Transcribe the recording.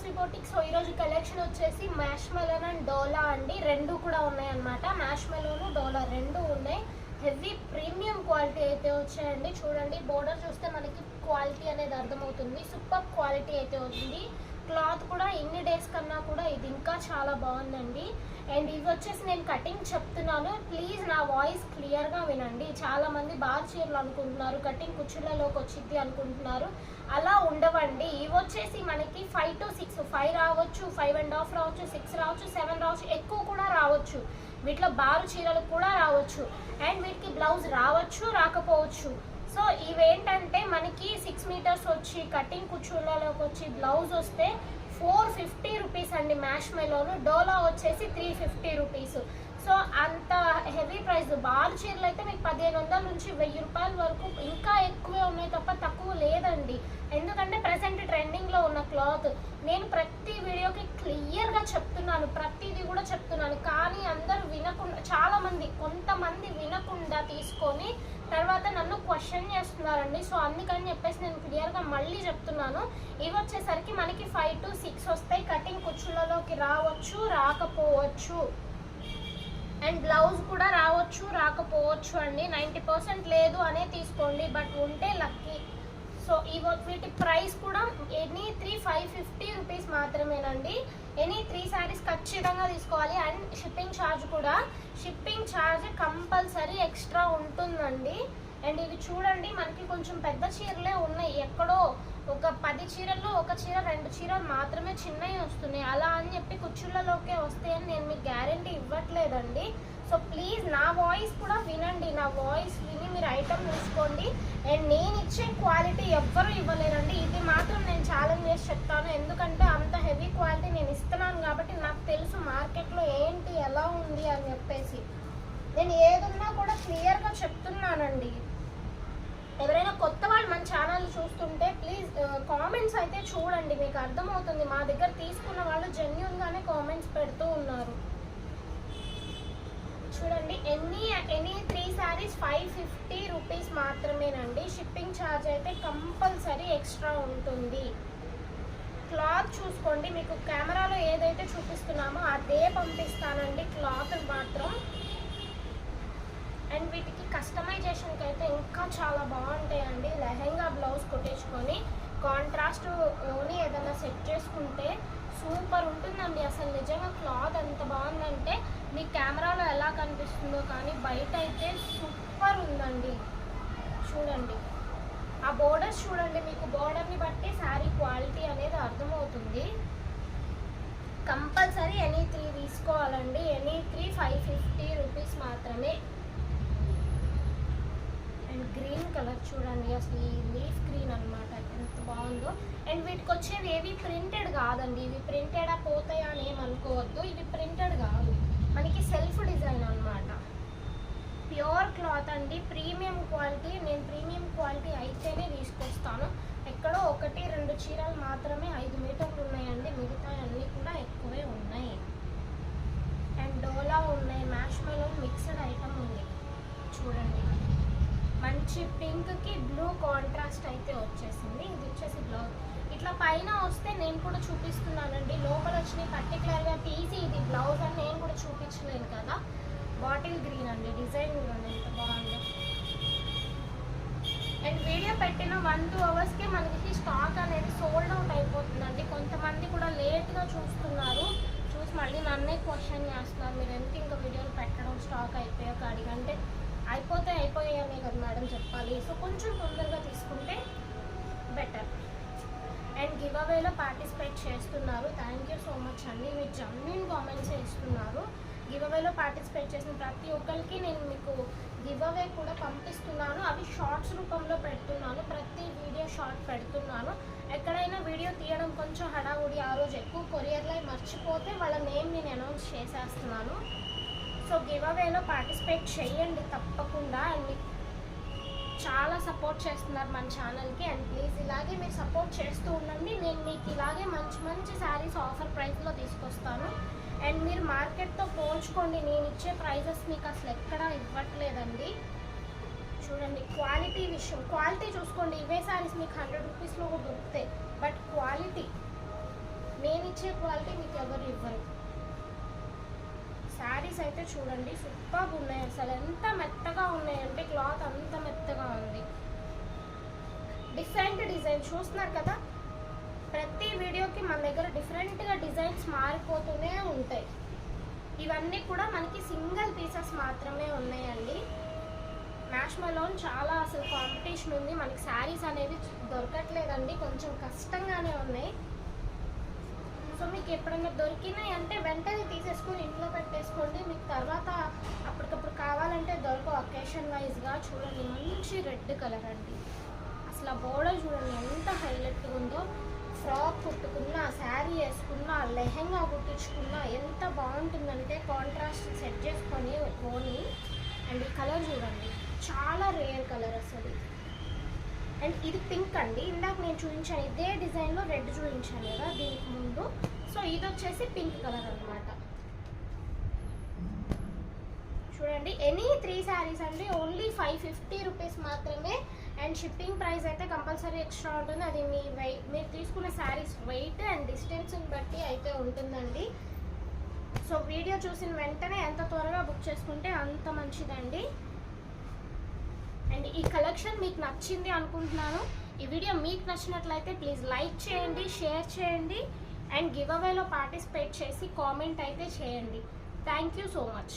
First reporting. So ఈరోజు collection వచ్చేసి mash and dola అండి. రెండు కూడా ఉన్నాయి అనమాట మ్యాష్ డోలా రెండు ఉన్నాయి. హెవీ ప్రీమియం క్వాలిటీ అయితే వచ్చాయండి. చూడండి బోర్డర్ చూస్తే మనకి క్వాలిటీ అనేది అర్థమవుతుంది. సూపర్ క్వాలిటీ అయితే ఉంది. క్లాత్ కూడా ఇన్ని డేస్ కన్నా కూడా ఇది ఇంకా చాలా బాగుందండి. అండ్ ఇవి వచ్చేసి నేను కటింగ్ చెప్తున్నాను. ప్లీజ్ నా వాయిస్ క్లియర్గా వినండి. చాలామంది బార్ చీరలు అనుకుంటున్నారు కటింగ్ కుచ్చులలోకి వచ్చింది అనుకుంటున్నారు. అలా ఉండవండి. ఇవి వచ్చేసి మనకి ఫైవ్ టు సిక్స్ ఫైవ్ రావచ్చు ఫైవ్ అండ్ హాఫ్ రావచ్చు సిక్స్ రావచ్చు సెవెన్ రావచ్చు ఎక్కువ కూడా రావచ్చు. వీటిలో బారు చీరలు కూడా రావచ్చు. అండ్ వీటికి బ్లౌజ్ రావచ్చు రాకపోవచ్చు. సో ఇవేంటంటే మనకి సిక్స్ మీటర్స్ వచ్చి కటింగ్ కుచ్చుళ్ళలోకి వచ్చి బ్లౌజ్ వస్తే ఫోర్ ఫిఫ్టీ రూపీస్ అండి మ్యాష్ మెలోను డోలా వచ్చేసి త్రీ ఫిఫ్టీ రూపీస్ సో అంత హెవీ ప్రైస్ బాల్ చీరలు అయితే మీకు పదిహేను వందల నుంచి వెయ్యి రూపాయల వరకు ఇంకా ఎక్కువే ఉన్నాయి తప్ప తక్కువ లేదండి. ఎందుకంటే ప్రజెంట్ ట్రెండింగ్లో ఉన్న క్లాత్ నేను ప్రతి వీడియోకి క్లియర్గా చెప్తున్నాను. ప్రతిదీ కూడా చెప్తున్నాను. కానీ అందరూ వినకుండా చాలామంది కొంతమంది వినకుండా తీసుకొని తర్వాత నన్ను క్వశ్చన్ చేస్తున్నారండి. సో అందుకని చెప్పేసి నేను క్లియర్గా మళ్ళీ చెప్తున్నాను. ఇవి వచ్చేసరికి మనకి ఫైవ్ టు సిక్స్ వస్తాయి. కటింగ్ కుచ్చులలోకి రావచ్చు రాకపోవచ్చు. అండ్ బ్లౌజ్ కూడా రావచ్చు రాకపోవచ్చు అండి. నైంటీ పర్సెంట్ లేదు అనే తీసుకోండి. బట్ ఉంటే లక్కీ. సో ఈ వీటి ప్రైస్ కూడా any three five fifty rupees మాత్రమేనండి. ఎనీ త్రీ శారీస్ ఖచ్చితంగా తీసుకోవాలి. అండ్ షిప్పింగ్ ఛార్జ్ కూడా షిప్పింగ్ ఛార్జ్ కంపల్సరీ ఎక్స్ట్రా ఉంటుందండి. అండ్ ఇవి చూడండి మనకి కొంచెం పెద్ద చీరలే ఉన్నాయి. ఎక్కడో ఒక పది చీరల్లో ఒక చీర రెండు చీరలు మాత్రమే చిన్నవి వస్తున్నాయి. అలా అని చెప్పి కుచ్చుళ్ళలోకే వస్తాయని నేను మీకు గ్యారంటీ ఇవ్వట్లేదండి. సో ప్లీజ్ నా వాయిస్ కూడా వినండి. నా వాయిస్ విని మీరు ఐటమ్ తీసుకోండి. అండ్ నేను ఇచ్చే క్వాలిటీ ఎవ్వరూ ఇవ్వలేరండి. ఇది మాత్రం నేను ఛాలెంజ్ చేసి చెప్తాను. ఎందుకంటే అంత హెవీ క్వాలిటీ నేను ఇస్తున్నాను కాబట్టి నాకు తెలుసు మార్కెట్లో ఏంటి ఎలా ఉంది అని చెప్పేసి. నేను ఏదున్నా కూడా క్లియర్గా చెప్తున్నానండి. మన చూస్తుంటే ప్లీజ్ కామెంట్స్ uh, అయితే చూడండి మీకు అర్థమవుతుంది. మా దగ్గర తీసుకున్న వాళ్ళు జెన్యున్గానే కామెంట్స్ పెడుతూ ఉన్నారు. చూడండి ఎన్ని any three sarees five fifty rupees మాత్రమేనండి. షిప్పింగ్ ఛార్జ్ అయితే కంపల్సరీ ఎక్స్ట్రా ఉంటుంది. క్లాత్ చూసుకోండి మీకు కెమెరాలో ఏదైతే చూపిస్తున్నామో అదే పంపిస్తానండి. క్లాత్ మాత్రం. అండ్ వీటికి కస్టమైజేషన్కి అయితే ఇంకా చాలా బాగుంటాయి. కాంట్రాస్ట్ ఓని ఏదైనా సెట్ చేసుకుంటే సూపర్ ఉంటుందండి. అసలు నిజంగా క్లాత్ ఎంత బాగుందంటే మీ కెమెరాలో ఎలా కనిపిస్తుందో కానీ బయట అయితే సూపర్ ఉందండి. చూడండి. ఆ బోర్డర్స్ చూడండి మీకు బోర్డర్ని బట్టి శారీ క్వాలిటీ అనేది అర్థమవుతుంది. కంపల్సరీ ఎనీ త్రీ తీసుకోవాలండి. Any three five fifty rupees మాత్రమే. అండ్ గ్రీన్ కలర్ చూడండి. అసలు ఈ లీఫ్ గ్రీన్ అన్నమాట. బాగుందో. అండ్ వీటికి వచ్చేవి ఏవి ప్రింటెడ్ కాదండి. ఇవి ప్రింటెడా పోతాయా అని ఏమనుకోవద్దు ఇవి ప్రింటెడ్ కాదు. మనకి సెల్ఫ్ డిజైన్ అన్నమాట. ప్యూర్ క్లాత్ అండి. ప్రీమియం క్వాలిటీ నేను ప్రీమియం క్వాలిటీ అయితేనే తీసుకొస్తాను. ఎక్కడో ఒకటి రెండు చీరలు మాత్రమే ఐదు మీటర్లు ఉన్నాయండి. మిగతా అన్నీ కూడా ఎక్కువే ఉన్నాయి. అండ్ డోలా ఉన్నాయి. మ్యాష్మెలో మిక్స్డ్ ఐటమ్ ఉంది. చూడండి. మంచి పింక్కి బ్లూ కాంట్రాస్ట్ అయితే వచ్చేసి పైన వస్తే నేను కూడా చూపిస్తున్నానండి. లోపల వచ్చినాయి పర్టికులర్గా తీసి ఇది. బ్లౌజ్ అని నేను కూడా చూపించలేను కదా. బాటిల్ గ్రీన్ అండి. డిజైన్ చూడండి ఎంత బాగుందో. అండ్ వీడియో పెట్టిన వన్ టూ అవర్స్కి మనకి స్టాక్ అనేది సోల్డ్ అవుట్ అయిపోతుందండి. కొంతమంది కూడా లేట్గా చూస్తున్నారు. చూసి మళ్ళీ నన్నే క్వశ్చన్ చేస్తున్నారు. మీరు ఎందుకు ఇంకా వీడియోలు పెట్టడం స్టాక్ అయిపోయాక అడిగంటే అయిపోతే అయిపోయాయనే కదా మేడం చెప్పాలి. సో కొంచెం తొందరగా తీసుకుంటే బెటర్ గివ్ అవేలో పార్టిసిపేట్ చేస్తున్నారు. థ్యాంక్ యూ సో మచ్ అండి. మీరు జన్యున్ కామెంట్స్ చేస్తున్నారు గివ్ అవేలో పార్టిసిపేట్ చేసిన ప్రతి ఒక్కరికి నేను మీకు గివ్ అవే కూడా పంపిస్తున్నాను. అవి షార్ట్స్ రూపంలో పెడుతున్నాను. ప్రతి వీడియో షార్ట్ పెడుతున్నాను. ఎక్కడైనా వీడియో తీయడం కొంచెం హడావుడి ఆ రోజు ఎక్కువ కొరియర్లో మర్చిపోతే వాళ్ళ నేమ్ నేను అనౌన్స్ చేసేస్తున్నాను. సో గివ్ అవేలో పార్టిసిపేట్ చేయండి తప్పకుండా అండ్. మీకు చాలా సపోర్ట్ చేస్తున్నారు మన ఛానల్కి అండ్ ప్లీజ్ ఇలాగే మీరు సపోర్ట్ చేస్తూ ఉండండి. నేను మీకు ఇలాగే మంచి మంచి శారీస్ ఆఫర్ ప్రైస్లో తీసుకొస్తాను. అండ్ మీరు మార్కెట్తో పోల్చుకోండి. నేను ఇచ్చే ప్రైజెస్ మీకు అసలు ఎక్కడా ఇవ్వట్లేదండి. చూడండి క్వాలిటీ విషయం. క్వాలిటీ చూసుకోండి. ఇవే శారీస్ మీకు హండ్రెడ్ రూపీస్లో దొరుకుతాయి. బట్ క్వాలిటీ నేను ఇచ్చే క్వాలిటీ మీకు ఎవరు ఇవ్వరు. శారీస్ అయితే చూడండి సూపర్గా ఉన్నాయి అసలు. ఎంత మెత్తగా ఉన్నాయంటే క్లాత్ అంత మెత్తగా ఉంది. డిఫరెంట్ డిజైన్ చూస్తున్నారు కదా? ప్రతి వీడియోకి మన దగ్గర డిఫరెంట్గా డిజైన్స్ మారిపోతూనే ఉంటాయి. ఇవన్నీ కూడా మనకి సింగిల్ పీసెస్ మాత్రమే ఉన్నాయండి. మ్యాష్మలోన్ చాలా అసలు కాంపిటీషన్ ఉంది. మనకి శారీస్ అనేవి దొరకట్లేదండి. కొంచెం కష్టంగానే ఉన్నాయి. సో మీకు ఎప్పుడైనా దొరికినాయి అంటే వెంటనే తీసేసుకొని ఇంట్లో పెట్టేసుకోండి. మీకు తర్వాత అప్పటికప్పుడు కావాలంటే దొరకవు. అకేషన్ వైజ్గా చూడండి. మంచి రెడ్ కలర్ అండి. అసలు ఆ బోర్డర్ చూడండి ఎంత హైలైట్గా ఉందో. ఫ్రాక్ కుట్టుకున్నా శారీ వేసుకున్నా లెహెంగా కుట్టించుకున్నా ఎంత బాగుంటుందంటే కాంట్రాస్ట్ సెట్ చేసుకొని పోని. అండ్ కలర్ చూడండి. చాలా రేర్ కలర్ అసలు అండ్ ఇది పింక్ అండి. ఇందాక నేను చూపించాను ఇదే డిజైన్లో రెడ్ చూపించాను కదా దీనికి ముందు. సో ఇది వచ్చేసి పింక్ కలర్ అన్నమాట. చూడండి ఎనీ త్రీ శారీస్ అండి. ఓన్లీ ఫైవ్ ఫిఫ్టీ రూపీస్ మాత్రమే. అండ్ షిప్పింగ్ ప్రైస్ అయితే కంపల్సరీ ఎక్స్ట్రా ఉంటుంది. అది మీ వై మీరు తీసుకున్న శారీస్ వెయిట్ అండ్ డిస్టెన్స్ని బట్టి అయితే ఉంటుందండి. సో వీడియో చూసిన వెంటనే ఎంత త్వరగా బుక్ చేసుకుంటే అంత మంచిదండి. అండ్ ఈ కలెక్షన్ మీకు నచ్చింది అనుకుంటున్నాను. ఈ వీడియో మీకు నచ్చినట్లయితే ప్లీజ్ లైక్ చేయండి షేర్ చేయండి అండ్ గివ్ అవేలో పార్టిసిపేట్ చేసి కామెంట్ అయితే చేయండి. Thank you so much.